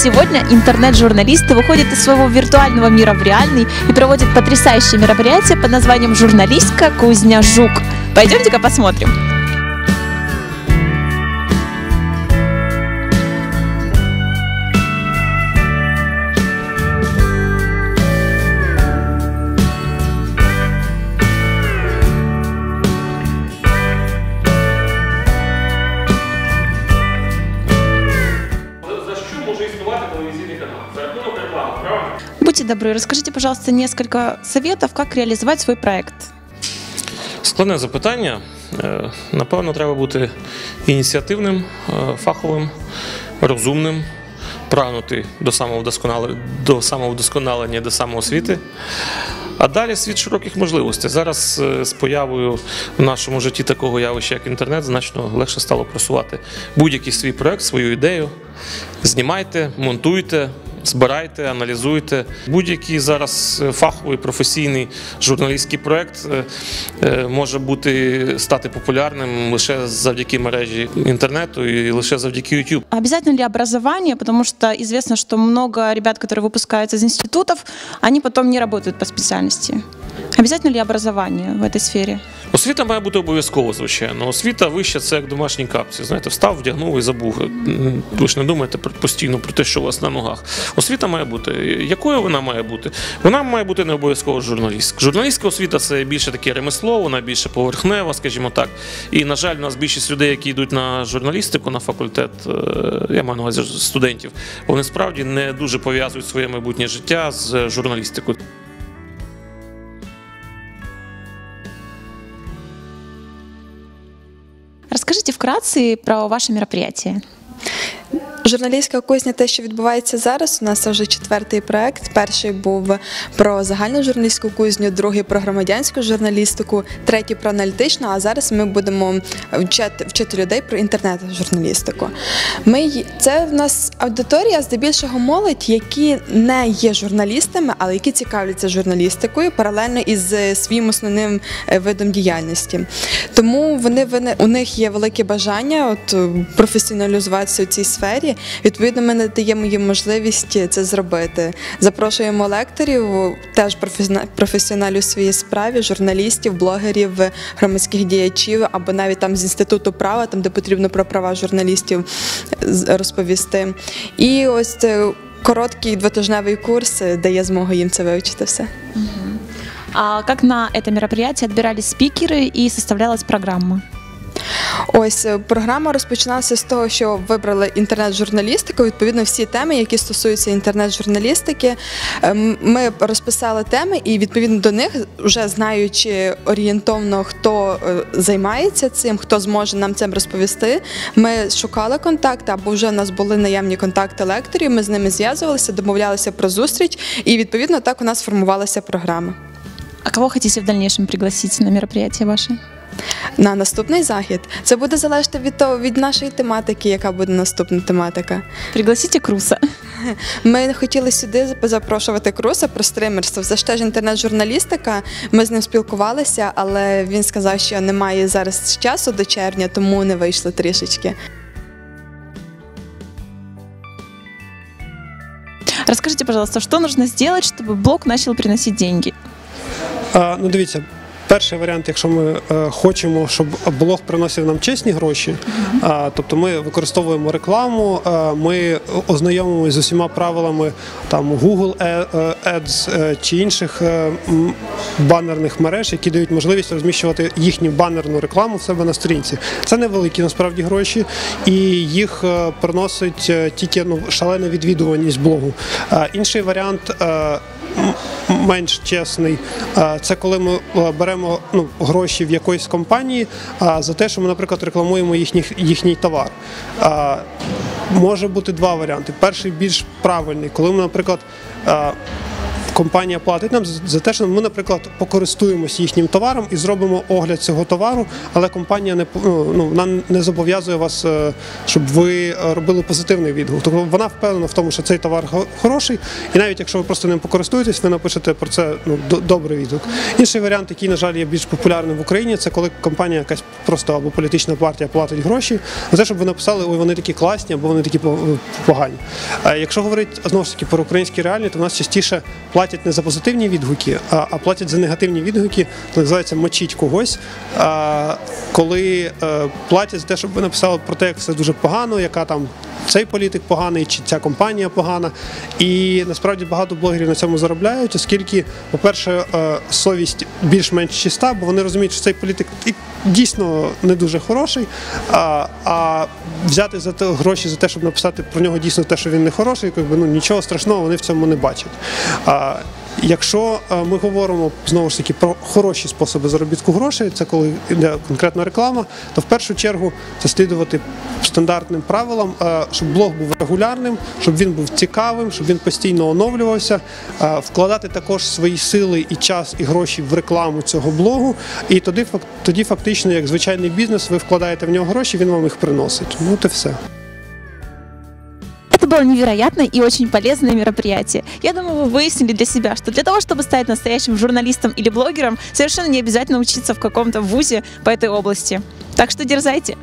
Сегодня интернет-журналисты выходят из своего виртуального мира в реальный и проводят потрясающее мероприятие под названием «Журналистка Кузня Жук». Пойдемте-ка посмотрим. Добры, расскажите, пожалуйста, несколько советов, как реализовать свой проект. Складне запитання. Е, Напевно, треба бути ініціативним, е, фаховим, розумним, прагнути до самовдосконалення, до самовдосконалення, до самоосвіти. А далі світ широких можливостей. Зараз е, з появою в нашому житті такого явища, як інтернет, значно легше стало просувати будь-який свій проект, свою ідею. Знімайте, монтуйте, збирайте, аналізуйте. Будь-який зараз е, фаховий професійний журналістський проект е, е, може бути стати популярним лише завдяки мережі інтернету і лише завдяки YouTube. Обязательно ли образование? Потому что известно, что много ребят, которые выпускаются из институтов, они потом не работают по специальности. Обязательно ли образование в этой сфере? Освіта має бути обов'язково, звичайно. Освіта вища це як домашні капці. Знаєте, встав, вдягнув і забув. Ви ж не думаєте постійно про те, що у вас на ногах. Освіта має бути. Якою вона має бути? Вона має бути не обов'язково журналістська. Журналістська освіта це більше таке ремесло, вона більше поверхнева, скажімо так. І, на жаль, у нас більшість людей, які йдуть на журналістику, на факультет, е, я маю на увазі студентів, вони справді не дуже пов'язують своє майбутнє життя з журналістикою. Расскажите вкратце про ваше мероприятие. Журналістська кузня, те, що відбувається зараз, у нас це вже четвертий проект. Перший був про загальну журналістську кузню, другий про громадянську журналістику, третій про аналітичну. А зараз ми будемо вчити, вчити людей про інтернет-журналістику. Ми це в нас аудиторія здебільшого молодь, які не є журналістами, але які цікавляться журналістикою паралельно із своїм основним е, видом діяльності. Тому вони, вони у них є велике бажання от е, професіоналізуватися у цій сфері. Відповідно, ми надаємо їм можливість це зробити. Запрошуємо лекторів, теж професіона- професіоналів у своїй справі, журналістів, блогерів, громадських діячів або навіть там з інституту права, там де потрібно про права журналістів з- розповісти. І ось це короткий двотижневий курс е, дає змогу їм це вивчити все. А как на это мероприятие отбирались спикеры и составлялась программа? Ось е, програма розпочиналася з того, що вибрали інтернет-журналістику. Відповідно, всі теми, які стосуються інтернет-журналістики, ем, ми розписали теми, і відповідно до них, вже знаючи орієнтовно, хто е, займається цим, хто зможе нам цим розповісти. Ми шукали контакти, або вже в нас були наявні контакти лекторів. Ми з ними зв'язувалися, домовлялися про зустріч, і відповідно так у нас формувалася програма. А кого хотите в дальнейшем пригласить на мероприятие ваше? На наступний захід це буде залежати від того від нашої тематики, яка буде наступна тематика. Пригласите Круса. Ми хотіли сюди запрошувати Круса про стримерство. Це ж теж інтернет-журналістика. Ми з ним спілкувалися, але він сказав, що немає зараз часу до червня, тому не вийшло трішечки. Расскажите, пожалуйста, что нужно сделать, чтобы блог начал приносить деньги? А, ну дивіться, перший варіант, якщо ми е, хочемо, щоб блог приносив нам чесні гроші, тобто ми використовуємо рекламу, ми ознайомимося з усіма правилами там Google Е- Ads е, чи інших банерних мереж, які дають можливість розміщувати їхню банерну рекламу в себе на сторінці. Це невеликі насправді гроші, і їх е, приносить е, тільки ну, шалена відвідуваність блогу. Інший варіант. е, менш чесний. Це коли ми е, беремо ну, гроші в якоїсь компанії за те, що ми, наприклад, рекламуємо їхній, їхній товар. Може бути два варіанти. Перший більш правильний, коли ми, наприклад, компанія платить нам за- те, що ми, наприклад, покористуємося їхнім товаром і зробимо огляд цього товару, але компанія не ну, ну, вона не зобов'язує вас, е, щоб ви е, робили позитивний відгук. Тобто вона впевнена в тому, що цей товар хороший, і навіть якщо ви просто ним покористуєтесь, ви напишете про це ну, добрий відгук. Інший варіант, який, на жаль, є більш популярним в Україні, це коли компанія якась просто або політична партія платить гроші за те, щоб ви написали, ой, вони такі класні, або вони такі погані. А якщо говорити знову ж таки про українські реалії, то в нас частіше платять не за позитивні відгуки, а, а платять за негативні відгуки, називається мочіть когось. А, коли е, платять за те, щоб ви написали про те, як все дуже погано, яка там цей політик поганий, чи ця компанія погана. І насправді багато блогерів на цьому заробляють, оскільки, по-перше, е, совість більш-менш чиста, бо вони розуміють, що цей політик дійсно не дуже хороший. А, взяти за те гроші за те, щоб написати про нього дійсно те, що він не хороший, якби, ну, нічого страшного вони в цьому не бачать. Якщо е, ми говоримо знову ж таки про хороші способи заробітку грошей, це коли йде конкретна реклама, то в першу чергу це слідувати стандартним правилам, е, щоб блог був регулярним, щоб він був цікавим, щоб він постійно оновлювався, е, вкладати також свої сили і час, і гроші в рекламу цього блогу. І тоді, тоді фактично, як звичайний бізнес, ви вкладаєте в нього гроші, він вам їх приносить. Ну, і все. Было невероятное и очень полезное мероприятие. Я думаю, вы выяснили для себя, что для того, чтобы стать настоящим журналистом или блогером, совершенно не обязательно учиться в каком-то вузе по этой области. Так что дерзайте.